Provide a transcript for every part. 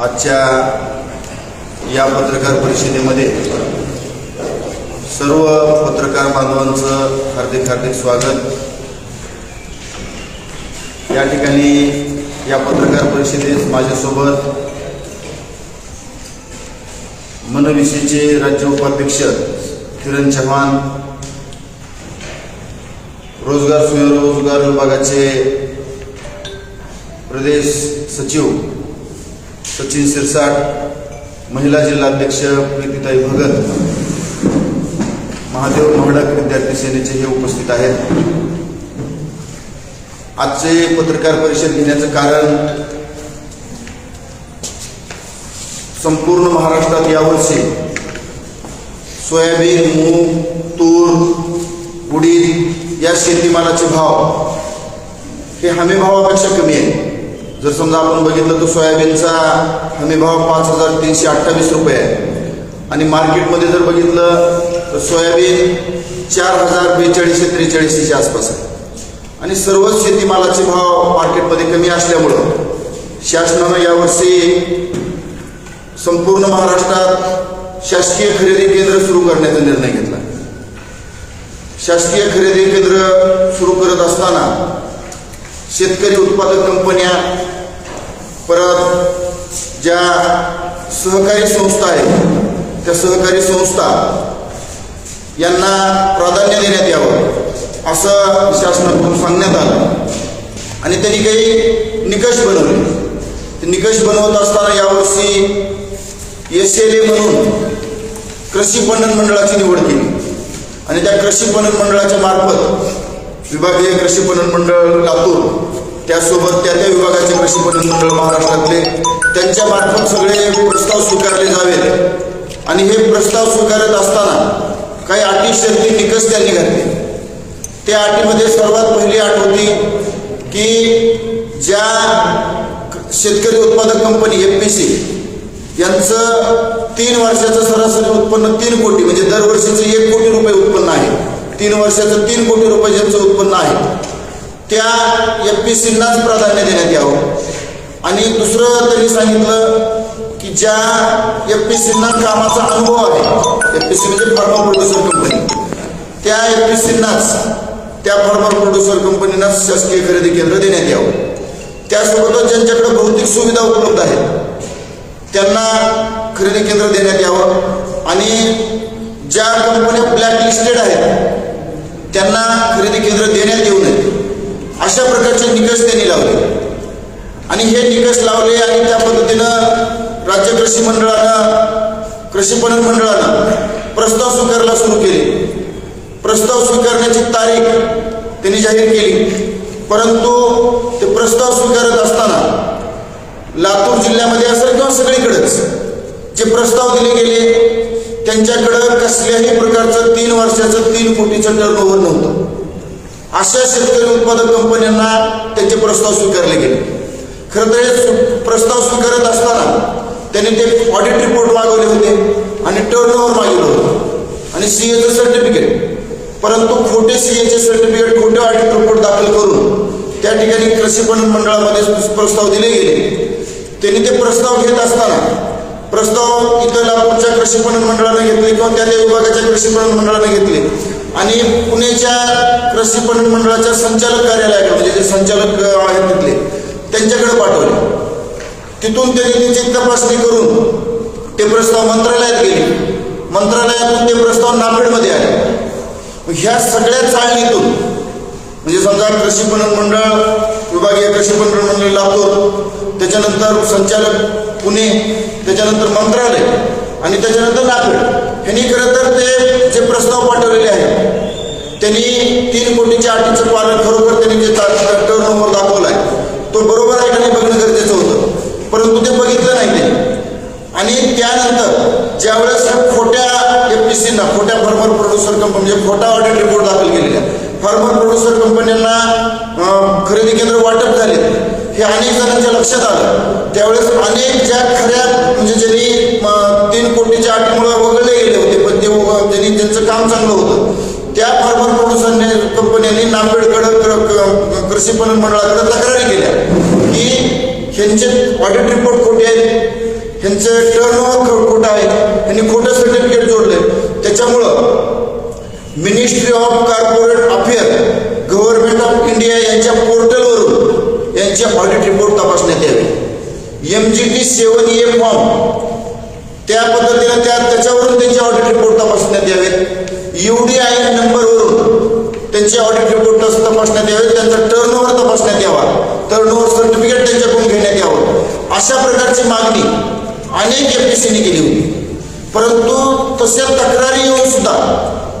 आजच्या या पत्रकार परिषदेमध्ये सर्व पत्रकार बांधवांचं हार्दिक हार्दिक स्वागत. या ठिकाणी या पत्रकार परिषदेत माझ्यासोबत मनविषयीचे राज्य उपाध्यक्ष किरण चव्हाण रोजगार स्वयंरोजगार विभागाचे प्रदेश सचिव सचिन सिरसाट महिला जिल्हाध्यक्ष प्रीतीताई भगत महादेव महडक विद्यार्थी सेनेचे हे उपस्थित आहेत. आजचे पत्रकार परिषद घेण्याचं कारण संपूर्ण महाराष्ट्रात यावर्षी सोयाबीन मूग तूर उडीद या शेतीमालाचे भाव हे हमी भावापेक्षा कमी आहे जर समजा आपण बघितलं तर सोयाबीनचा हमी भाव पाच हजार तीनशे अठ्ठावीस रुपये आहे. आणि मार्केटमध्ये जर बघितलं तर सोयाबीन चार हजार बेचाळीसशे त्रेचाळीसशेच्या आसपास आहे. आणि सर्वच शेतीमालाचे भाव मार्केटमध्ये कमी असल्यामुळं शासनानं यावर्षी संपूर्ण महाराष्ट्रात शासकीय खरेदी केंद्र सुरू करण्याचा निर्णय घेतला. शासकीय खरेदी केंद्र सुरू करत असताना शेतकरी उत्पादक कंपन्या परत ज्या सहकारी संस्था आहेत त्या सहकारी संस्था यांना प्राधान्य देण्यात यावं असं शासनाकडून सांगण्यात आलं. आणि त्यांनी काही निकष बनवले. ते निकष बनवत असताना यावर्षी एस एल ए म्हणून कृषी पणन मंडळाची निवड केली. आणि त्या कृषी पणन मंडळाच्या मार्फत विभागीय कृषी पणन मंडळ लातूर त्यासोबत त्या त्या विभागाचे कृषी पणन मंडळ महाराष्ट्रातले त्यांच्या मार्फत सगळे प्रस्ताव स्वीकारले जावेत. आणि हे प्रस्ताव स्वीकारत असताना काही अटी शर्ती निकष त्यांनी घातले. त्या अटीमध्ये सर्वात पहिली अट होती की ज्या शेतकरी उत्पादक कंपनी एफ पी सी यांचं तीन वर्षाचं सरासरी उत्पन्न तीन कोटी म्हणजे दरवर्षीचं एक कोटी रुपये उत्पन्न आहे. तीन वर्षाचं तीन कोटी रुपये ज्यांचं उत्पन्न आहे. त्या एफ पी सीनाच प्राधान्य देण्यात यावं. आणि दुसरं त्यांनी सांगितलं की ज्या एफ पी सीना कामाचा अनुभव आहे एफ पी सी म्हणजे फार्मा प्रोड्युसर कंपनी त्या एफ पी सीनाच त्या फार्मा प्रोड्युसर कंपनीना शासकीय खरेदी केंद्र देण्यात यावं. त्यासोबतच ज्यांच्याकडे भौतिक सुविधा उपलब्ध आहेत त्यांना खरेदी केंद्र देण्यात यावं. आणि ज्या कंपन्या ब्लॅक लिस्टेड आहेत त्यांना खरेदी केंद्र देण्यात येऊ नये. अशा प्रकारचे निकष त्यांनी लावले. आणि हे निकष लावले आणि त्या पद्धतीनं राज्य कृषी मंडळानं कृषी पणन मंडळानं प्रस्ताव स्वीकारला सुरू केले. प्रस्ताव स्वीकारण्याची तारीख त्यांनी जाहीर केली. परंतु ते प्रस्ताव स्वीकारत असताना लातूर जिल्ह्यामध्ये असेल किंवा सगळीकडेच जे प्रस्ताव दिले गेले त्यांच्याकडं कसल्याही प्रकारचं तीन वर्षाचं तीन कोटीचं टर्नओव्हर नव्हतं. अशा शेतकरी उत्पादक कंपन्यांना त्यांचे प्रस्ताव स्वीकारले गेले. खरं तर हे प्रस्ताव स्वीकारत असताना त्यांनी ते ऑडिट रिपोर्ट मागवले होते आणि टर्न ओव्हर मागवलं होतं. आणि सी एचं सर्टिफिकेट परंतु खोटे सी एचे सर्टिफिकेट खोटे ऑडिट रिपोर्ट दाखल करून त्या ठिकाणी कृषी पणन मंडळामध्ये प्रस्ताव दिले गेले. त्यांनी ते प्रस्ताव घेत असताना प्रस्ताव इथं लातूरच्या कृषी पणन मंडळाने घेतले किंवा त्या त्या विभागाच्या कृषी पणन मंडळाने घेतले. आणि पुण्याच्या कृषी पणन मंडळाच्या संचालक कार्यालयाकडे म्हणजे जे संचालक आहेत तिथले त्यांच्याकडे पाठवले. तिथून त्यांनी त्याची तपासणी करून ते प्रस्ताव मंत्रालयात गेले. मंत्रालयातून ते प्रस्ताव नाफेडमध्ये आले. ह्या सगळ्या चाळणीतून म्हणजे समजा कृषी पणन मंडळ विभागीय कृषी पणन मंडळ लातूर त्याच्यानंतर संचालक पुणे त्याच्यानंतर मंत्रालय आणि त्याच्यानंतर नाफेड ह्यांनी खरं तर ते जे प्रस्ताव पाठवलेले आहेत त्यांनी तीन कोटीच्या अटीचं पालन खरोखर त्यांनी जे टर्न ओव्हर दाखवला आहे तो बरोबर आहे का नाही बघणं गरजेचं होतं. परंतु ते बघितलं नाही ते आणि त्यानंतर ज्यावेळेस खोट्या एफ पी सीना खोट्या फार्मर प्रोड्युसर कंपनी म्हणजे खोटा ऑडिट रिपोर्ट दाखल केलेला फार्मर प्रोड्युसर कंपन्यांना खरेदी केंद्र वाटप झाले हे अनेक जणांच्या लक्षात आलं. त्यावेळेस अनेक ज्या खऱ्या म्हणजे ज्यांनी तीन कोटीच्या अटीमुळे वगळले त्यांनी त्यांचं काम चांगलं होतं. त्या फार्मर प्रोड्युसरने कंपन्यांनी नांदेडकडं कृषी पणन मंडळाकडे तक्रारी केल्या. की ह्यांचे ऑडिट रिपोर्ट खोटे आहेत. ह्यांचं टर्न ओव्हर खोटं आहे. त्यांनी खोटं सर्टिफिकेट जोडले त्याच्यामुळं ministry of corporate affair government of India यांच्या पोर्टलवरून यांचे ऑडिट रिपोर्ट तपासण्यात यावे. M G T seven A form त्या त्याच्यावरून त्यांचे ऑडिट रिपोर्ट तपासण्यात यावेत. यू डी आय नंबरवरून त्यांचे ऑडिट रिपोर्ट तपासण्यात यावेत. त्यांचा टर्न ओव्हर तपासण्यात यावा. टर्न ओव्हर सर्टिफिकेट त्यांच्याकडून घेण्यात यावं. अशा प्रकारची मागणी अनेक एम सीने केली होती. परंतु तशा तक्रारी येऊन सुद्धा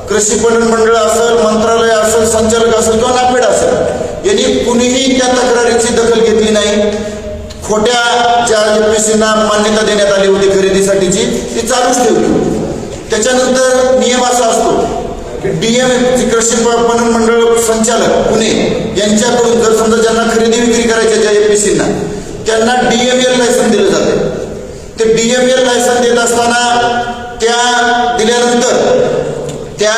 कृषी पणन मंडळ असेल मंत्रालय असेल संचालक असेल किंवा नापेड असेल यांनी कुणीही त्या तक्रारीची दखल घेतली नाही. खोट्या ज्या एमपीसीना मान्यता देण्यात आली होती खरेदीसाठीची ती चालूच ठेवली. त्याच्यानंतर नियम असा असतो की डीएम कृषी पणन मंडळ संचालक पुणे यांच्याकडून जर समजा ज्यांना खरेदी विक्री करायच्या ज्या एमपीसीना त्यांना डीएमएल लायसन दिलं जातं. ते डीएमएल लायसन देत असताना त्या दिल्यानंतर त्या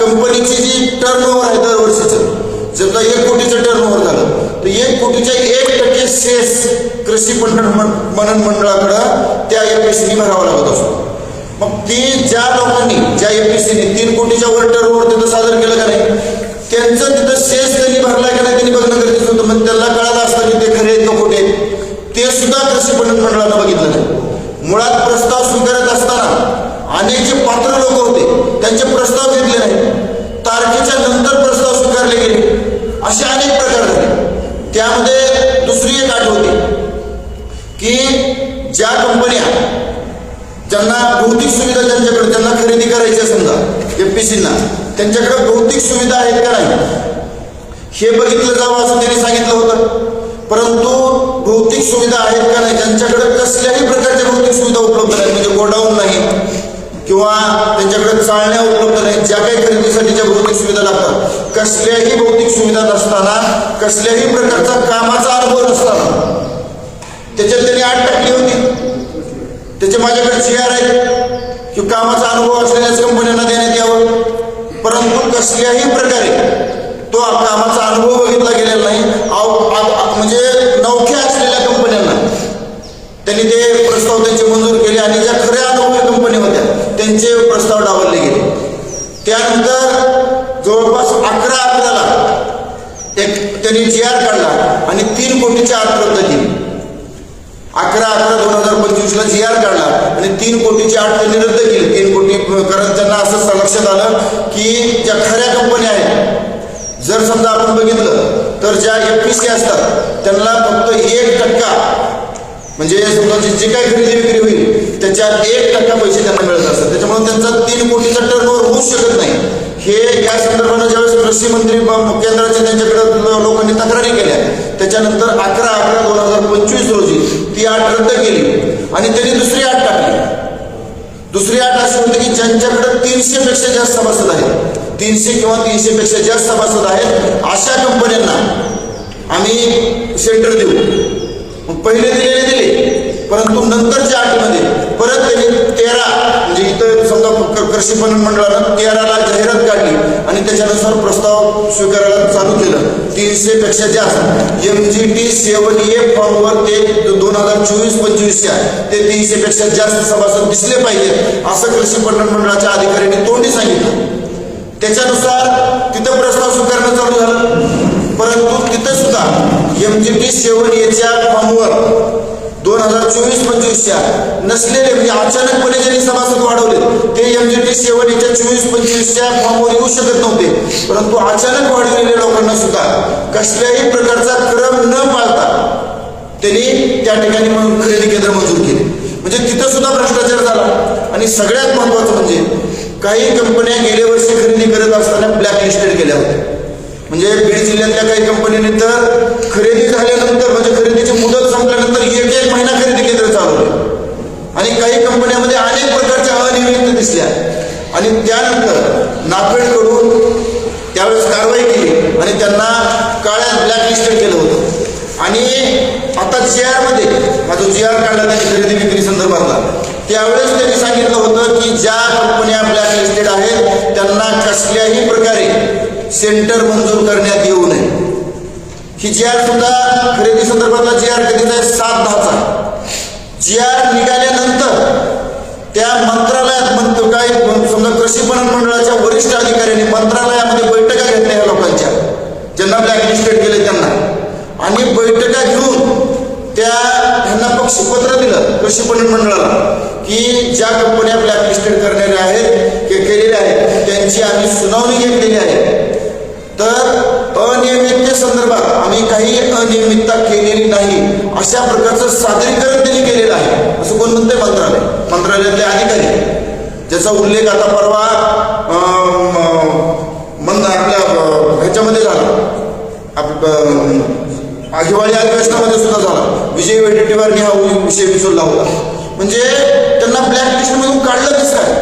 कंपनीची जी टर्न ओव्हर आहे दरवर्षीचं समजा एक कोटीचं टर्नओव्हर झालं. तर एक कोटीच्या एक टक्के सेस कृषी पणन मनन मंडळाकडं त्या एमपीसीने भरावा लागत असतो. मग ती ज्या लोकांनी ज्या एमपीसीने तीन कोटीच्या वर टर्नओव्हर तिथं सादर केलं का नाही त्यांचं तिथं सेस त्यांनी भरला का नाही त्यांनी बघणं गरजेचं होतं. म्हणजे त्यांना कळालं असतं की ते खरे आहेत का खोटे ते सुद्धा कृषी पणन मंडळानं बघितलं नाही. मुळात प्रस्ताव स्वीकारत असताना अनेक जे पात्र लोक होते त्यांचे प्रस्ताव घेतले नाही तारखेच्या नंतर प्रस्ताव स्वीकारले गेले. असे अनेक प्रकार झाले त्यामध्ये दुसरी एक आठ होती की ज्या कंपन्या ज्यांना भौतिक सुविधा ज्यांच्याकडे त्यांना खरेदी करायची आहे समजा एम पी सीना त्यांच्याकडे भौतिक सुविधा आहेत का नाही? हे बघितलं जावं असं त्यांनी सांगितलं होतं. परंतु भौतिक सुविधा आहेत का नाही? ज्यांच्याकडे कसल्याही प्रकारच्या भौतिक सुविधा उपलब्ध नाहीत. म्हणजे गोडाऊन नाही किंवा त्यांच्याकडे चालण्या उपलब्ध नाहीत ज्या काही खरेदीसाठीच्या भौतिक सुविधा लागतात. कसल्याही भौतिक सुविधा नसताना कसल्याही प्रकारचा कामाचा अनुभव नसताना त्याच्यात त्यांनी आठ टाकली होती. त्याचे माझ्याकडे जी आहेत की कामाचा अनुभव असलेल्याच कंपन्यांना देण्यात यावं. परंतु कसल्याही प्रकारे तो कामाचा अनुभव बघितला गेलेला नाही. आव- म्हणजे नौख्या असलेल्या कंपन्यांना. त्यांनी ते प्रस्ताव त्यांचे मंजूर केले आणि ज्या खऱ्या अनुभवी कंपनी होत्या त्यांचे प्रस्ताव डावलले गेले. त्यानंतर जवळपास अकरा अकराला एक त्यांनी जी आर काढला आणि तीन कोटीच्या आत रद्द केली. अकरा अकरा दोन हजार पंचवीसला जी आर काढला आणि तीन कोटीची आठ त्यांनी रद्द केली. तीन कोटी कारण त्यांना असं लक्षात आलं की ज्या खऱ्या कंपन्या आहेत जर समजा आपण बघितलं तर ज्या एफ पी सी असतात त्यांना फक्त एक टक्का म्हणजे समजा जी काय खरेदी विक्री होईल त्याच्या एक टक्का पैसे त्यांना मिळत असतात. त्याच्यामुळे त्यांचा तीन कोटीचा टर्न ओव्हर होऊ शकत नाही. हे या संदर्भानं ज्यावेळेस कृषी मंत्री केंद्राचे त्यांच्याकडे लोकांनी तक्रारी केल्या त्याच्यानंतर अकरा अकरा दोन हजार पंचवीस रोजी ती आठ रद्द केली आणि त्यांनी दुसरी आठ टाकली. दुसरी आठ अशी होती की ज्यांच्याकडे तीनशे पेक्षा जास्त सभासद आहेत तीनशे किंवा तीनशे पेक्षा जास्त सभासद आहेत अशा कंपन्यांना आम्ही सेंटर देऊ. मग पहिले दिलेले दिले. परंतु नंतरच्या आठमध्ये परत त्यांनी तेरा म्हणजे इथं समजा क- कृषी पणन मंडळानं तेराला जाहिरात काढली आणि त्याच्यानुसार प्रस्ताव स्वीकारायला चालू केलं. तीनशे पेक्षा जास्त. एम जी टी सेवन ए फॉर्मवर ते दोन हजार चोवीस पंचवीसच्या ते तीनशे पेक्षा जास्त सभासद दिसले पाहिजेत असं कृषी पणन मंडळाच्या अधिकाऱ्यांनी तोंडी सांगितलं. त्याच्यानुसार तिथं प्रस्ताव स्वीकारणं चालू झालं. परंतु तिथं सुद्धा एम जी टी सेवन एच्या फॉर्मवर दोन हजार चोवीस पंचवीसच्या नसलेले म्हणजे अचानकपणे ज्यांनी सभासद वाढवले ते एम जी टी सेवन एच्या चोवीस पंचवीसच्या फॉर्मवर येऊ शकत नव्हते. परंतु अचानक वाढलेल्या लोकांना सुद्धा कसल्याही प्रकारचा क्रम न पाळता त्यांनी त्या ठिकाणी म्हणून खरेदी केंद्र मंजूर केले. म्हणजे तिथं सुद्धा भ्रष्टाचार झाला. आणि सगळ्यात महत्वाचं म्हणजे काही कंपन्या गेल्या वर्षी खरेदी करत असताना ब्लॅक लिस्टेड केल्या होत्या. म्हणजे बीड जिल्ह्यातल्या काही कंपन्यांनी तर खरेदी झाल्यानंतर म्हणजे खरेदीची मुदत संपल्यानंतर एक एक महिना खरेदी केंद्र चालवले आणि काही कंपन्यामध्ये अनेक प्रकारच्या अनियमित दिसल्या. आणि त्यानंतर नाफेडकडून त्यावेळेस कारवाई केली आणि त्यांना काळ्या ब्लॅकलिस्टेड केलं होतं. आणि आता जी मध्ये हा जो जी आर काढला त्यांनी खरेदी विक्री संदर्भातला त्यावेळेस त्यांनी सांगितलं होतं की ज्या कंपन्या ब्लॅकलिस्टेड आहेत त्यांना कसल्याही प्रकारे सेंटर मंजूर करण्यात येऊ नये. ही जी आर सुद्धा खरेदी संदर्भातला जी आर कधीचा आहे सात दहाचा. जी आर निघाल्यानंतर त्या मंत्रालयात म्हणतो काय समजा कृषी पणन मंडळाच्या वरिष्ठ अधिकाऱ्यांनी मंत्रालयामध्ये बैठका घेतल्या या लोकांच्या ज्यांना ब्लॅकलिस्टेड केले त्यांना. आणि बैठका घेऊन त्या ह्यांना पक्षपत्र दिलं कृषी पणन मंडळाला की ज्या कंपन्या ब्लॅकलिस्टेड करणाऱ्या आहेत केलेल्या आहेत त्यांची आम्ही सुनावणी घेतलेली आहे. तर अनियमिततेसंदर्भात आम्ही काही अनियमितता केलेली नाही. अशा प्रकारचं सादरीकरण त्यांनी केलेलं आहे. असं कोण म्हणते मंत्रालय. मंत्रालयातले अधिकारी. ज्याचा उल्लेख आता परवा आपल्या ह्याच्यामध्ये झाला. आप हिवाळी अधिवेशनामध्ये सुद्धा झाला. विजय वेडेट्टीवारनी हा विषय विसरला होता. म्हणजे त्यांना ब्लॅक लिस्टमधून काढलं कसं काय?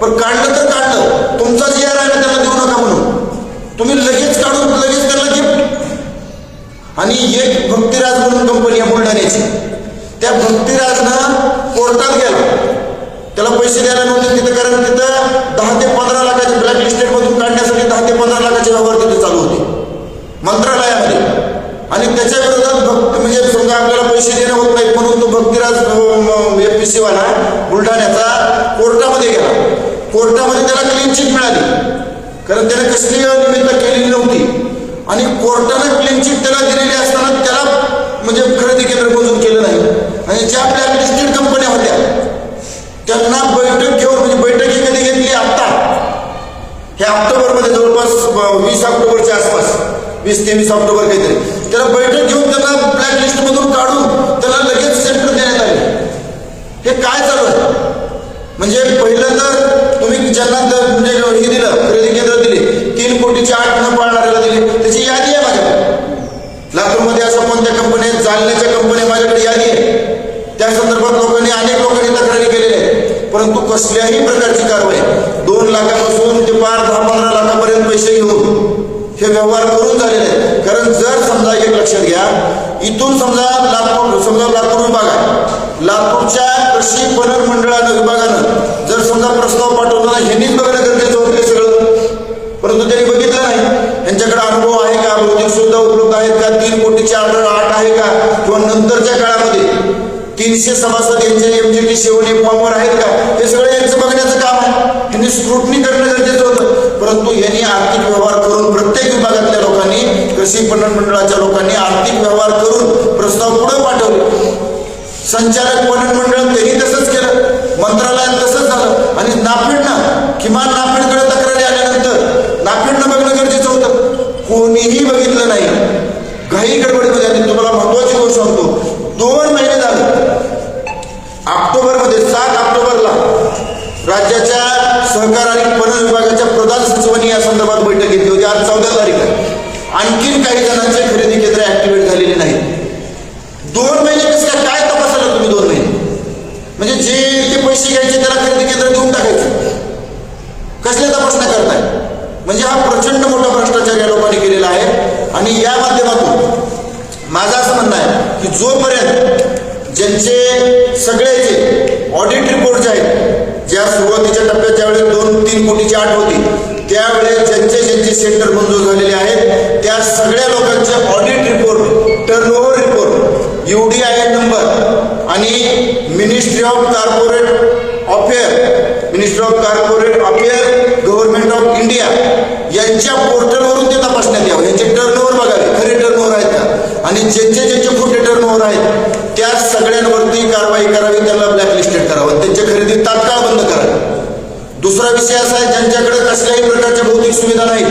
पण काढलं तर काढलं. तुमचा जी आर आहे ना त्यांना देऊन तुम्ही लगेच काढून लगेच त्याला गिफ्ट आणि एक भक्तिराज म्हणून कंपनी आहे बुलढाण्याची. त्या भक्तिराजनं कोर्टात गेला. त्याला पैसे द्यायला नव्हते तिथं कारण तिथं दहा ते पंधरा लाखाचे ब्लॅक लिस्टेड मधून काढण्यासाठी दहा ते पंधरा लाखाचे व्यवहार तिथे चालू होते. मंत्रालयामध्ये. आणि त्याच्या विरोधात भक्त म्हणजे समजा आपल्याला पैसे देणं होत नाही म्हणून तो भक्तिराज एफ पी वाला बुलढाण्याचा कोर्टामध्ये गेला. कोर्टामध्ये त्याला क्लीन चिट मिळाली. कारण त्याने कसली निमित्त केलेली नव्हती. आणि कोर्टानं क्लीन चिट त्याला दिलेली असताना त्याला म्हणजे खरेदी केंद्र मंजूर केलं नाही. आणि ज्या ब्लॅकलिस्टेड कंपन्या होत्या त्यांना बैठक घेऊन म्हणजे बैठकी कधी घेतली? आत्ता. हे ऑक्टोबरमध्ये जवळपास वीस ऑक्टोबरच्या आसपास. वीस तेवीस ऑक्टोबर काहीतरी. त्याला बैठक घेऊन त्यांना ब्लॅक लिस्टमधून काढून त्याला लगेच सेंटर देण्यात आले. हे काय चालू आहे? म्हणजे पहिलं तर तुम्ही ज्यांना म्हणजे हे दिलं खरेदी केंद्र कोटीची आठ न पाळणाऱ्याला दिली. त्याची यादी आहे माझ्याकडे. लातूरमध्ये अशा कोणत्या कंपन्या आहेत? कंपनी कंपन्या माझ्याकडे यादी आहे. त्या संदर्भात लोकांनी अनेक लोकांनी तक्रारी केलेल्या आहेत. परंतु कसल्याही प्रकारची कारवाई. दोन लाखापासून ते पार दहा पंधरा लाखापर्यंत पैसे घेऊन हे व्यवहार करून झालेले आहेत. कारण जर समजा एक लक्षात घ्या इथून समजा लातूर समजा लातूर विभाग आहे. लातूरच्या कृषी पणन मंडळानं विभागानं जर समजा प्रस्ताव पाठवला ह्यांनीच बघणं गरजेचं होतं हे सगळं परंतु त्यांनी बघितलं नाही यांच्याकडे अनुभव आहे का भौतिक सुविधा उपलब्ध आहेत का? तीन कोटीची ऑर्डर आठ आहे का? किंवा नंतरच्या काळामध्ये? तीनशे सभासद यांचे एमजीटी शेवटी फॉर्मवर आहेत का? हे सगळं यांचं बघण्याचं काम आहे. यांनी स्क्रुटनी करणं गरजेचं होतं. परंतु यांनी आर्थिक व्यवहार करून प्रत्येक विभागातल्या लोकांनी कृषी पणन मंडळाच्या लोकांनी आर्थिक व्यवहार करून प्रस्ताव पुढे पाठवले. संचालक पणन मंडळ त्यांनी तसंच केलं. मंत्रालयात तसंच झालं. आणि नाफेडनं किमान नाफेडकडे तक्रारी आल्यानंतर नाफेडनं बघणं कोणीही बघितलं नाही. घाई गडबडीमध्ये आणि तुम्हाला महत्वाची गोष्ट सांगतो दोन महिने झाले. ऑक्टोबरमध्ये सात ऑक्टोबरला राज्याच्या सहकार आणि पणन विभागाच्या प्रधान सचिवांनी या संदर्भात बैठक घेतली होती आज चौदा तारीख आणखीन काही जणांचे खरेदी केंद्र ऍक्टिव्हेट झालेले नाहीत दोन महिने कसं काय काय तपासायला तुम्ही दोन महिने म्हणजे जे ते पैसे घ्यायचे त्याला खरेदी केंद्र देऊन टाकायचे कसले तपासण्या करताय म्हणजे हा प्रचंड मोठा भ्रष्टाचार या लोकांनी केलेला आहे आणि या माध्यमातून माझं असं म्हणणं आहे की जोपर्यंत ज्यांचे सगळ्याचे ऑडिट रिपोर्ट जे आहेत ज्या सुरुवातीच्या टप्प्यात ज्यावेळेस दोन तीन कोटीची आठ होती त्यावेळेस सेंटर मंजूर झालेले आहेत. त्या सगळ्या लोकांचे audit report turnover report U D I N number आणि ministry of corporate affair ministry of corporate affair government of India यांच्या पोर्टलवरून ते तपासण्यात यावं. यांचे टर्नओव्हर बघावे. खरे टर्नओव्हर आहेत का? आणि ज्यांचे ज्यांचे खोटे टर्नओव्हर आहेत त्या सगळ्यांवरती कारवाई करावी त्यांना ब्लॅकलिस्टेड करावं. त्यांची खरेदी तात्काळ बंद करावी. दुसरा विषय असा आहे ज्यांच्याकडे कसल्याही प्रकारच्या भौतिक सुविधा नाही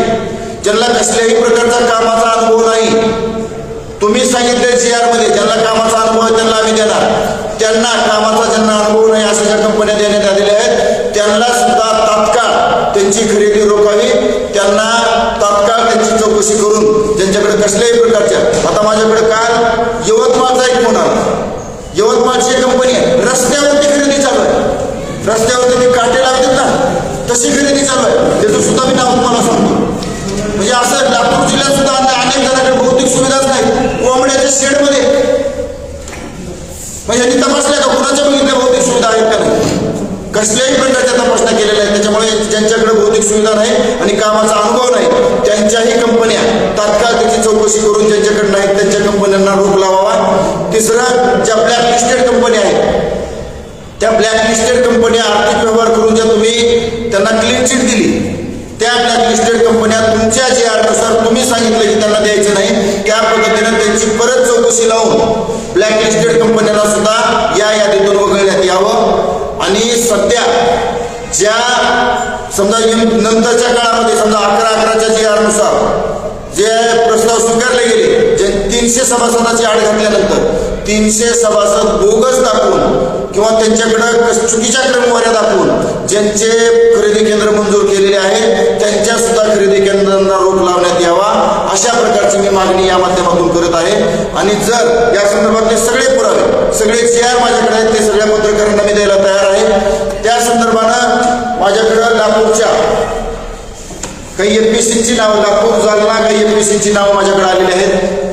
ज्यांना कसल्याही प्रकारचा कामाचा अनुभव नाही. तुम्ही सांगितले सी आरमध्ये ज्यांना कामाचा अनुभव आहे त्यांना आम्ही देणार. त्यांना कामाचा ज्यांना अनुभव नाही अशा ज्या कंपन्या देण्यात आलेल्या आहेत त्यांना सुद्धा तात्काळ त्यांची खरेदी रोखावी त्यांना तात्काळ त्यांची चौकशी करून ज्यांच्याकडे कसल्याही प्रकारच्या आता माझ्याकडे काल यवतमाळचा एक फोन आला यवतमाळची कंपनी आहे रस्त्यावरती खरेदी चालू आहे. रस्त्यावरती ते काटे लावतात ना तशी खरेदी चालू आहे. त्याचं सुद्धा मी नाव तुम्हाला सांगतो. म्हणजे असं लातूर जिल्ह्यात सुद्धा अनेक जणांकडे भौतिक सुविधाच नाही. कोंबड्याच्या शेडमध्ये. म्हणजे यांनी तपासल्या का कुणाच्या बघितल्या भौतिक सुविधा आहेत का नाही? कसल्याही प्रकारच्या तपासण्या केलेल्या आहेत. त्याच्यामुळे ज्यांच्याकडे भौतिक सुविधा नाही आणि कामाचा अनुभव नाही त्यांच्याही कंपन्या तात्काळ त्याची चौकशी करून ज्यांच्याकडे नाहीत त्यांच्या कंपन्यांना रोख लावावा. तिसरं ज्या ब्लॅक लिस्टेड कंपन्या आहेत त्या ब्लॅकलिस्टेड कंपन्या आर्थिक व्यवहार करून ज्या तुम्ही त्यांना क्लीन चिट दिली त्या ब्लॅकलिस्टेड कंपन्या तुमच्या जे नुसार तुम्ही सांगितलं की त्यांना द्यायचं नाही त्या पद्धतीनं त्यांची परत चौकशी लावून ब्लॅकलिस्टेड कंपन्यांना सुद्धा या यादीतून वगळण्यात यावं. आणि सध्या ज्या समजा नंतरच्या काळामध्ये समजा अकरा अकराच्या जी नुसार जे प्रस्ताव स्वीकारले गेले जे तीनशे सभासदाची आड घातल्यानंतर तीनशे सभासद बोगस दाखवून किंवा त्यांच्याकडं चुकीच्या क्रमवाऱ्या दाखवून ज्यांचे खरेदी केंद्र मंजूर केलेले आहेत त्यांच्या सुद्धा खरेदी केंद्रांना रोख लावण्यात यावा अशा प्रकारची मी मागणी या माध्यमातून करत आहे. आणि जर या संदर्भातले सगळे पुरावे सगळे जे आर माझ्याकडे आहेत ते सगळ्या पत्रकारांना मी द्यायला तयार आहे. त्या संदर्भानं माझ्याकडं लातूरच्या काही एमपीसीची नावं लातूर जालना काही एमपीसीची नावं माझ्याकडे आलेली आहेत.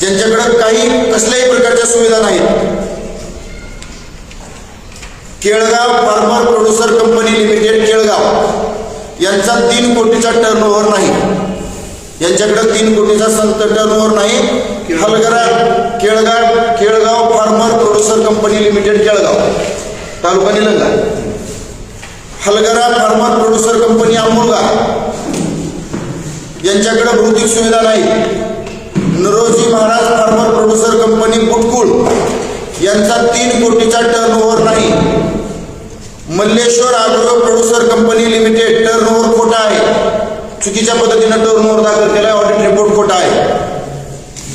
ज्यांच्याकडे काही कसल्याही प्रकारच्या सुविधा नाहीत. Kelgaon farmer producer company limited Kelgaon यांचा तीन कोटीचा टर्नओव्हर नाही. यांच्याकडे तीन कोटीचा संत टर्नओव्हर नाही. Halgara Kelgaon Kelgaon farmer producer company limited Kelgaon taluka Nilanga. Halgara farmer producer company Amolga. यांच्याकडे भौतिक सुविधा नाही. Naroji Maharaj farmer producer company Putkul यांचा तीन कोटीचा टर्नओव्हर नाही. Malleshwar agro producer company limited turnover खोटा आहे. चुकीच्या पद्धतीनं टर्नओव्हर दाखल केला ऑडिट रिपोर्ट खोटा आहे.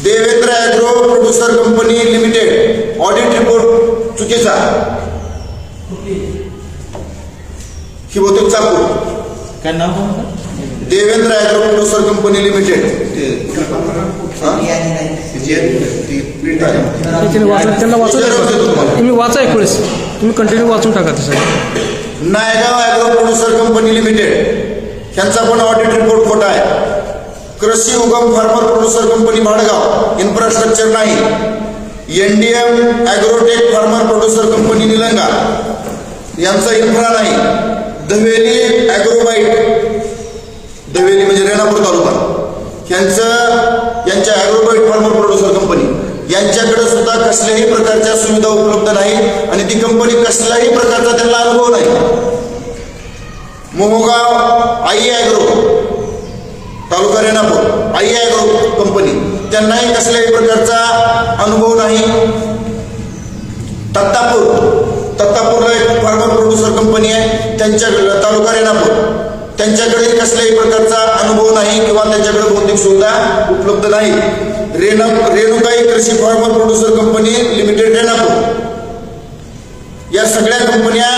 Devendra agro producer company limited audit report चुकीचा. ही बहुतेक चाकूर काय नाव? Devendra agro producer company limited त्याने वाचा त्यांना वाचू. तुम्ही वाचा एक वेळेस. तुम्ही कंटिन्यू वाचून टाका ते सगळं. Naigaon agro producer company limited. यांचा पण ऑडिट रिपोर्ट खोटा आहे. Krishi Ugam farmer producer company Bhadgaon. Infrastructure नाही. NDM agrotech farmer producer company Nilanga. यांचा इन्फ्रा नाही. दवेली ॲग्रोबाईट दवेली म्हणजे रेणापूर तालुका. यांचं यांच्या ॲग्रोबाईट फार्मर प्रोड्युसर कंपनी यांच्याकडे सुद्धा कसल्याही प्रकारच्या सुविधा उपलब्ध नाही आणि ती कंपनी कसल्याही प्रकारचा त्यांना अनुभव नाही. Mohgaon Aai agro taluka Renapur Aai agro company त्यांनाही कसल्याही प्रकारचा अनुभव नाही. तत्तापूर तत्तापूरला एक फार्मर प्रोड्युसर कंपनी आहे त्यांच्या तालुका रेणापूर. त्यांच्याकडे कसल्याही प्रकारचा अनुभव नाही किंवा त्यांच्याकडे भौतिक सुविधा उपलब्ध नाही. Renu Renukai Krishi farmer producer company limited Renapur. या सगळ्या कंपन्या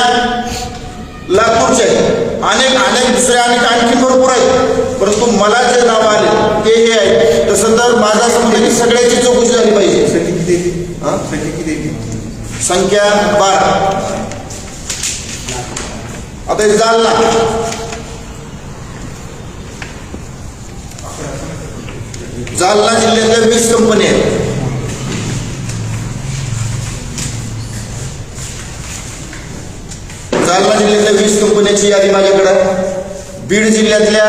लातूरच्या आहेत. अनेक अनेक दुसऱ्या अनेक आणखी भरपूर आहेत. परंतु मला जे नाव आले ते हे आहे तसं तर माझा समज सगळ्याची चौकशी झाली पाहिजे. हा? संख्या बारा. आता जालना. जालना जिल्ह्यातल्या वीस कंपन्या आहेत. जालना जिल्ह्यातल्या वीस कंपन्याची यादी माझ्याकडे आहे. बीड जिल्ह्यातल्या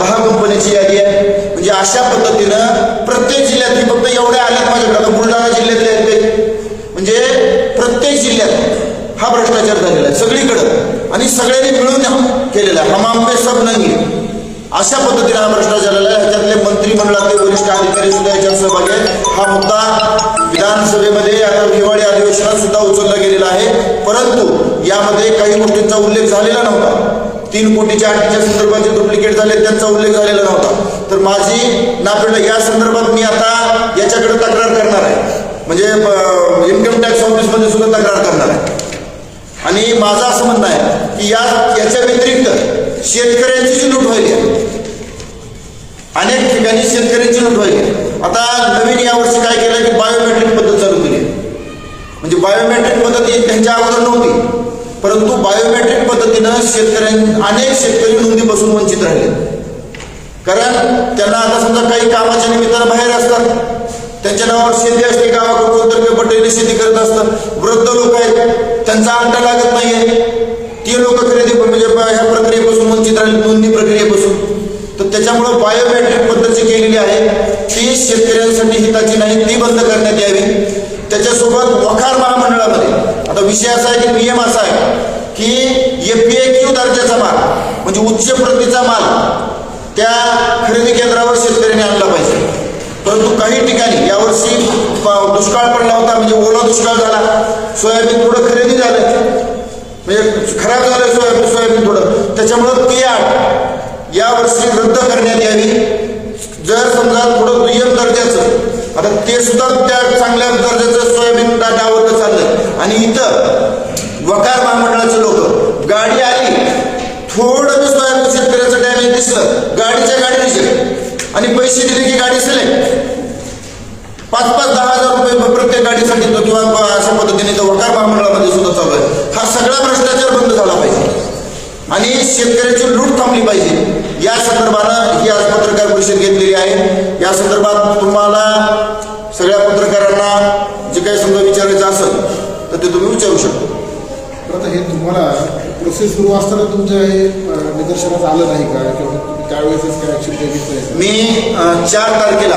दहा कंपन्याची यादी आहे. म्हणजे अशा पद्धतीनं प्रत्येक जिल्ह्यातली फक्त एवढ्या आल्यात माझ्याकडे. आता बुलढाणा जिल्ह्यातले आहेत म्हणजे प्रत्येक जिल्ह्यात हा भ्रष्टाचार झालेला आहे. सगळीकडं. आणि सगळ्यांनी मिळून केलेला आहे. हमाम पे सब नंगी. अशा पद्धतीने हा भ्रष्टाचार झालेला आहे. ह्याच्यातले मंत्रिमंडळातले वरिष्ठ अधिकारी सुद्धा याच्यात सहभागी आहेत. हा मुद्दा विधानसभेमध्ये आता हिवाळी अधिवेशनात सुद्धा उचलला गेलेला आहे. परंतु यामध्ये काही गोष्टींचा उल्लेख झालेला नव्हता. तीन कोटीच्या अटीच्या संदर्भात जे डुप्लिकेट झाले त्यांचा उल्लेख झालेला नव्हता. तर माझी नापेड या संदर्भात मी आता याच्याकडे तक्रार करणार आहे. म्हणजे इन्कम टॅक्स ऑफिसमध्ये सुद्धा तक्रार करणार आहे. आणि माझं असं म्हणणं आहे की या याच्या व्यतिरिक्त शेतकऱ्यांची जी लूट व्हायली. आहे अनेक ठिकाणी शेतकऱ्यांची लूट व्हायली. आहे. आता नवीन यावर्षी काय केलं की बायोमेट्रिक पद्धत चालू केली. म्हणजे बायोमेट्रिक पद्धत त्यांच्या अगोदर नव्हती. परंतु बायोमेट्रिक पद्धतीनं शेतकऱ्यां अनेक शेतकरी नोंदीपासून वंचित राहिले. कारण त्यांना आता समजा काही कामाच्या निमित्तानं बाहेर असतात. त्यांच्या नावावर शेती असते गावाकडून कोणतरी पटेल शेती करत असतात. वृद्ध लोक आहेत. त्यांचा अंडा लागत नाहीये. ते लोक खरेदी म्हणजे ह्या प्रक्रियेपासून वंचित राहिले नोंदणी प्रक्रियेपासून. तर त्याच्यामुळं बायोमेट्रिक पद्धत जी केलेली आहे. ती शेतकऱ्यांसाठी हिताची नाही ती बंद करण्यात यावी. त्याच्यासोबत वखार महामंडळामध्ये आता विषय असा आहे की नियम असा आहे की एफ क्यू दर्जाचा माल म्हणजे उच्च प्रतीचा माल त्या खरेदी केंद्रावर शेतकऱ्यांनी आणला पाहिजे. परंतु काही ठिकाणी यावर्षी प- दुष्काळ पडला होता म्हणजे ओला दुष्काळ झाला. सोयाबीन थोडं खरेदी झालं. म्हणजे खराब झालं सोयाबीन सोयाबीन थोडं. त्याच्यामुळं ते आठ यावर्षी रद्द करण्यात यावी. जर समजा थोडं दुय्यम दर्जाचं आता ते सुद्धा त्या चांगल्या दर्जाचं सोयाबीन डाटा डावरलं चाललं आणि इथं वकार महामंडळाचे लोक गाडी आली थोडं सोयाबीन शेतकऱ्याचं डॅमेज दिसलं गाडीच्या गाडी दिसेल आणि पैसे दिले की गाडी सिलेक्ट पाच पाच दहा हजार रुपये प्रत्येक गाडीसाठी तो किंवा अशा पद्धतीने तो वकार महामंडळामध्ये सुद्धा चालू आहे. हा सगळा भ्रष्टाचार बंद झाला पाहिजे आणि शेतकऱ्याची लूट थांबली पाहिजे या संदर्भानं ही आज पत्रकार परिषद घेतलेली आहे. या संदर्भात तुम्हाला सगळ्या पत्रकारांना जे काही समजा विचारायचं असेल तर ते तुम्ही विचारू शकता. आता हे तुम्हाला प्रोसेस सुरू असताना तुमच्या हे अं, निदर्शनास आलं नाही का? किंवा त्यावेळेसच काय ॲक्शन? मी चार तारखेला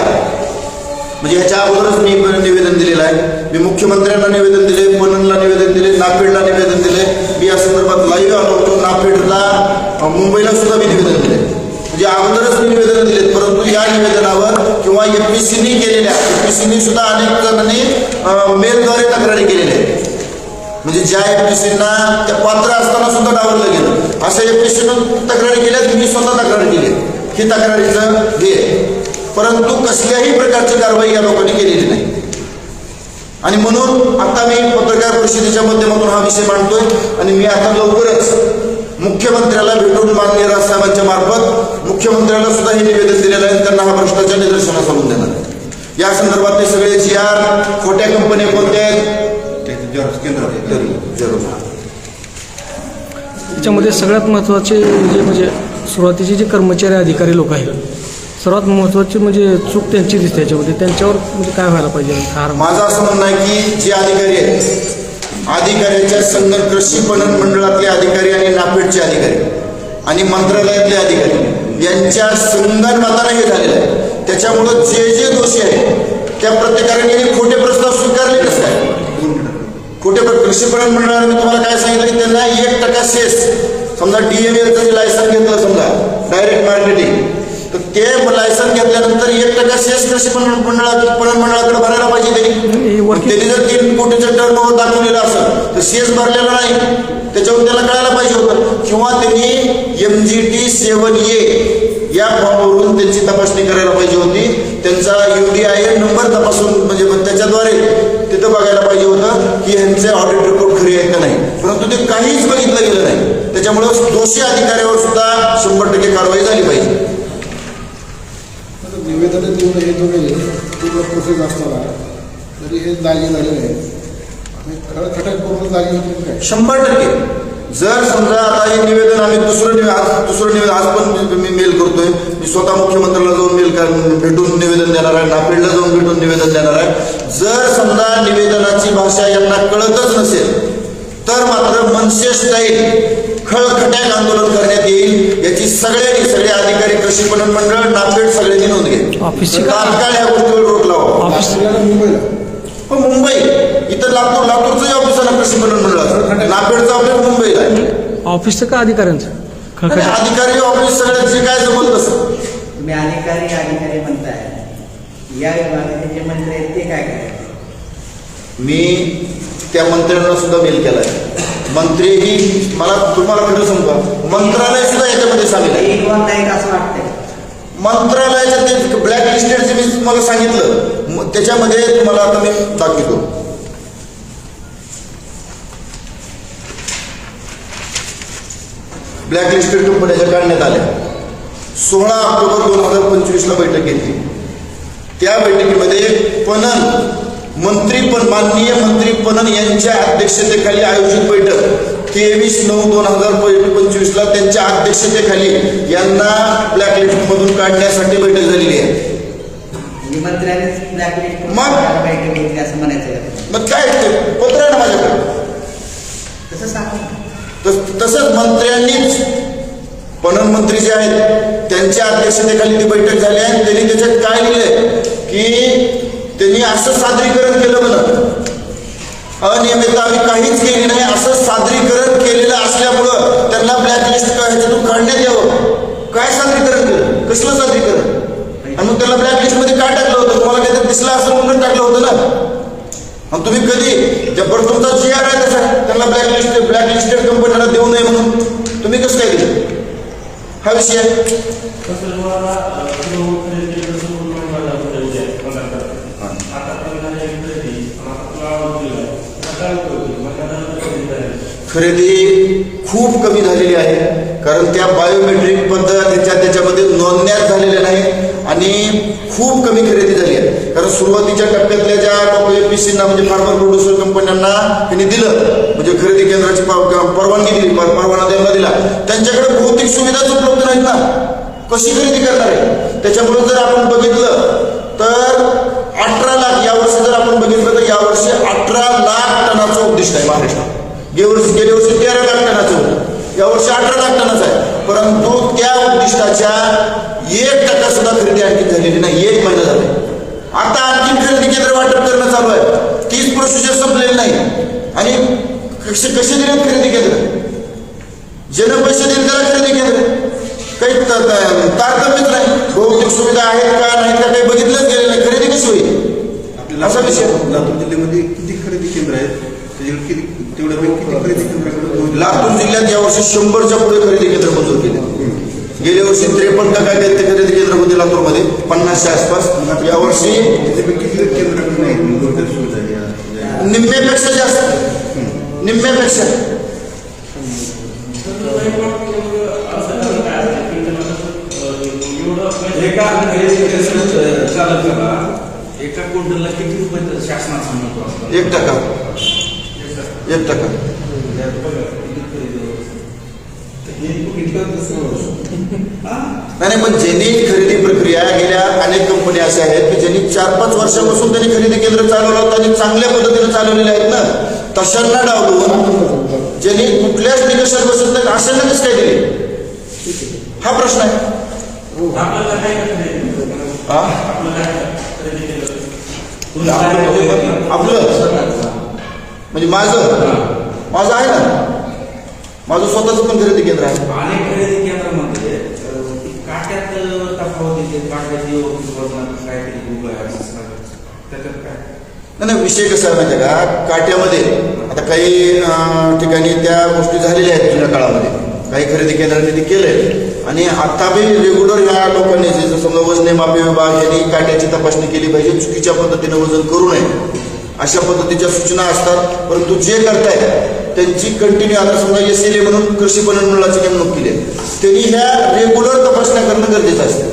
म्हणजे ह्याच्या अगोदरच मी निवेदन दिलेलं आहे. मी मुख्यमंत्र्यांना निवेदन दिले पणनला निवेदन दिले नागपेडला निवेदन दिले मी या संदर्भात लाईव्ह आलो होतो नागपेडला मुंबईला सुद्धा मी निवेदन दिले म्हणजे अगोदरच मी निवेदन दिलेत परंतु या निवेदनावर किंवा एफ पी सीनी केलेल्या एफ पी सुद्धा अनेक जणांनी मेलद्वारे तक्रारी केलेल्या आहेत. म्हणजे ज्या एफ पी सीना त्या पात्र असताना सुद्धा डावरलं गेलं. अशा एफ पी तक्रारी केल्यात मी स्वतः तक्रार केली. ही तक्रारीचं हे आहे. परंतु कसल्याही प्रकारची कारवाई या लोकांनी केलेली नाही. आणि म्हणून आता मी पत्रकार परिषदेच्या माध्यमातून हा विषय मांडतोय आणि मी आता लवकरच मुख्यमंत्र्याला भेटून माननीय राजसाहेबांच्या मार्फत मुख्यमंत्र्याला सुद्धा हे निवेदन दिलेलं आहे त्यांना हा भ्रष्टाचार निदर्शनास आणून देणार आहे. या संदर्भातले सगळे जी आर खोट्या कंपन्या कोणत्या आहेत? त्याच्यामध्ये सगळ्यात महत्त्वाचे जे म्हणजे सुरुवातीचे जे कर्मचारी अधिकारी लोक आहेत सर्वात महत्त्वाची म्हणजे चूक त्यांची दिसते याच्यामध्ये. त्यांच्यावर म्हणजे काय व्हायला पाहिजे? ठार माझं असं म्हणणं आहे की जे अधिकारी आहेत अधिकाऱ्याच्या संघ कृषी पणन मंडळातले अधिकारी आणि नापेडचे अधिकारी आणि मंत्रालयातले अधिकारी यांच्या संगनमतानं हे झालेलं आहे. त्याच्यामुळं जे जे दोषी आहेत त्या प्रत्येकाने खोटे प्रस्ताव स्वीकारले कसं काय खोटे कृषी पणन मंडळाने मी तुम्हाला काय सांगितलं की त्यांना एक टक्का सेस समजा डीएमएलचं जे लायसन घेतलं समजा डायरेक्ट मार्केटिंग ते लायसन घेतल्यानंतर एक टक्का सेस कृषी पणन मंडळा पणन मंडळाकडे भरायला पाहिजे त्यांनी. त्यांनी जर तीन कोटीचं टर्न ओव्हर दाखवलेलं असेल तर सीएस भरलेला नाही. त्याच्यावर त्याला कळायला पाहिजे होतं. किंवा त्यांनी एम जी टी सेवन ए या फॉर्मवरून त्यांची तपासणी करायला पाहिजे होती. त्यांचा U D I N number तपासून म्हणजे त्याच्याद्वारे तिथं बघायला पाहिजे होतं की ह्यांचे ऑडिट रिपोर्ट खरे आहेत का नाही. परंतु ते काहीच बघितलं गेलं नाही. त्याच्यामुळं दोषी अधिकाऱ्यावर सुद्धा शंभर टक्के कारवाई झाली पाहिजे. आता निवेदन देऊन हे दोघे पूर्ण प्रोसेस असताना तरी हे जागे झालेले आहेत. आणि खरं पूर्ण जागे होते काय शंभर टक्के. जर समजा आता हे निवेदन आम्ही दुसरं निवे आज दुसरं निवेदन आज पण मी मेल करतोय. मी स्वतः मुख्यमंत्र्याला जाऊन मेल कर भेटून निवेदन देणार आहे. नापेडला जाऊन भेटून निवेदन देणार आहे. जर समजा निवेदनाची भाषा यांना कळतच नसेल तर मात्र मनसे स्टाईल खळखट्याक आंदोलन करण्यात येईल याची सगळ्यांनी सगळे अधिकारी कृषी पणन मंडळ नापेड सगळ्यांनी नोंद का- तात्काळ ह्या गोष्टीवर रोख लावा. मुंबईला. पण मुंबई. इथं लातूर लातूरचंही ऑफिस आहे ना कृषी पणन मंडळाचं नापेडचं ऑफिस मुंबईला ऑफिसचं का अधिकाऱ्यांचं? अधिकारी ऑफिस सगळं जे काय जमत तसं. तुम्ही अधिकारी अधिकारी म्हणताय. या विभागाचे जे मंत्री आहेत ते काय करतात? मी त्या मंत्र्यांना सुद्धा मेल केलाय. मंत्रीही मला तुम्हाला खरं सांगू मंत्रालय सुद्धा याच्यामध्ये सामील आहे नाहीत असं वाटतंय. मंत्रालयाच्या ते ब्लॅक लिस्टेडचे मी तुम्हाला सांगितलं. त्याच्यामध्ये तुम्हाला आता मी दाखवतो ब्लॅक लिस्टेड कंपन्याच्या काढण्यात आल्या. सोळा ऑक्टोबर दोन हजार पंचवीसला बैठक घेतली. त्या बैठकीमध्ये पणन मंत्री पण माननीय मंत्री पणन यांच्या अध्यक्षतेखाली आयोजित बैठक तेवीस नऊ दोन हजार पंचवीसला त्यांच्या अध्यक्षतेखाली यांना ब्लॅकलिस्ट मधून काढण्यासाठी बैठक झालेली आहे. मग? काय पत्र आहे ना माझ्याकडे. तसं सांगा. तस- तसंच मंत्र्यांनीच पणन मंत्री जे आहेत त्यांच्या अध्यक्षतेखाली ती बैठक झाली आहे आणि त्यांनी त्याच्यात काय लिहिलंय? की त्यांनी असं सादरीकरण केलं म्हणत अनियमित आम्ही काहीच केली नाही. असं सादरीकरण केलेलं असल्यामुळं त्यांना ब्लॅकलिस्ट ह्याच्यातून काढण्यात यावं. काय सादरीकरण केलं कसलं सादरीकरण? आणि मग त्याला ब्लॅकलिस्टमध्ये काय टाकलं होतं? तुम्हाला काहीतरी दिसलं असं म्हणून टाकलं होतं ना? मग तुम्ही कधी जबर तुमचा जी आर आहे तसा. त्यांना ब्लॅकलिस्ट ब्लॅकलिस्टेड कंपनीला देऊ नये म्हणून. तुम्ही कसं काय दिलं? हा विषय खरेदी खूप कमी झालेली आहे कारण त्या बायोमेट्रिक पद्धत त्याच्या त्याच्यामध्ये नोंदण्यात झालेल्या नाही आणि खूप कमी खरेदी झाली आहे. कारण सुरुवातीच्या टप्प्यातल्या ज्या लोक पी सीना म्हणजे फार्मर प्रोड्युसर कंपन्यांना त्यांनी दिलं म्हणजे खरेदी केंद्राची परवानगी दिली पर- परवाना त्यांना दिला. त्यांच्याकडे भौतिक सुविधाच उपलब्ध नाहीत ना. कशी खरेदी करणार आहे? त्याच्यामुळे जर आपण बघितलं तर अठरा लाख यावर्षी जर आपण बघितलं तर यावर्षी अठरा लाख टनाचं उद्दिष्ट आहे महाराष्ट्रात गेवर्षी गेल्या वर्षी तेरा लाख टनाचं होतं. यावर्षी अठरा लाख टनाचं आहे. परंतु त्या उद्दिष्टाच्या एक टक्का सुद्धा खरेदी आणखी झालेली नाही. एक महिना झाला. आता आणखी खरेदी केंद्र वाटप करणं चालू आहे. तीच प्रोसिजर संपलेली नाही. आणि कसे कसे दिलेत खरेदी केंद्र? ज्यानं पैसे दिले त्याला खरेदी केंद्र. काही तारतम्यच नाही. हो, भौतिक सुविधा आहेत का नाहीत का काही बघितलंच गेलेलं नाही खरेदी कशी होईल असा विषय लातूर जिल्ह्यामध्ये किती खरेदी केंद्र आहेत? त्याच्याकडे किती तेवढ्यापैकी किती खरेदी केंद्राकडे लातूर जिल्ह्यात यावर्षी शंभरच्या पुढे खरेदी केंद्र मंजूर केले. गेल्या वर्षी त्रेपन्न टक्का ते खरेदी केंद्र होते लातूरमध्ये. पन्नासच्या आसपास. यावर्षी किती केंद्राकडे नाही? सुविधा या- या निम्म्यापेक्षा जास्त. निम्म्यापेक्षा. एका चालकाला एका क्विंटलला किती रुपये शासनाचा महत्त्व एक टक्का. एक टक्का. नाही पण ज्यांनी खरेदी प्रक्रिया गेल्या अनेक कंपन्या अशा आहेत की ज्यांनी चार पाच वर्षापासून त्यांनी खरेदी केंद्र चालवलं होतं आणि चांगल्या पद्धतीने चालवलेले आहेत ना? तशांना डावलून ज्यांनी कुठल्याच निकषात बसत नाही अशांना कसं काय दिले? हा प्रश्न आहे. हा? आपलं. म्हणजे म्हणजे माझं. माझं आहे ना. माझं स्वतःचं पण खरेदी केंद्र आहे. अनेक खरेदी केंद्रामध्ये काट्यात अं, तफावत येते. काट्याची वजनात काहीतरी गुगल आहे असं सांगतात. त्याच्यात काय? नाही नाही विषय कसा आहे माहिती का? काट्यामध्ये आता काही ठिकाणी त्या गोष्टी झालेल्या आहेत जुन्या काळामध्ये. काही खरेदी केंद्रांनी ते केलंय. आणि आता बी रेग्युलर ह्या लोकांनी जसं समजा वजने मापे विभाग यांनी काट्याची तपासणी केली पाहिजे चुकीच्या पद्धतीने वजन करू नये. अशा पद्धतीच्या सूचना असतात परंतु जे करतायत त्यांची कंटिन्यू आता समजा एस एल ए म्हणून कृषी पणन मंडळाची नेमणूक केली आहे. त्यांनी ह्या रेग्युलर तपासण्या करणं गरजेचं असतं.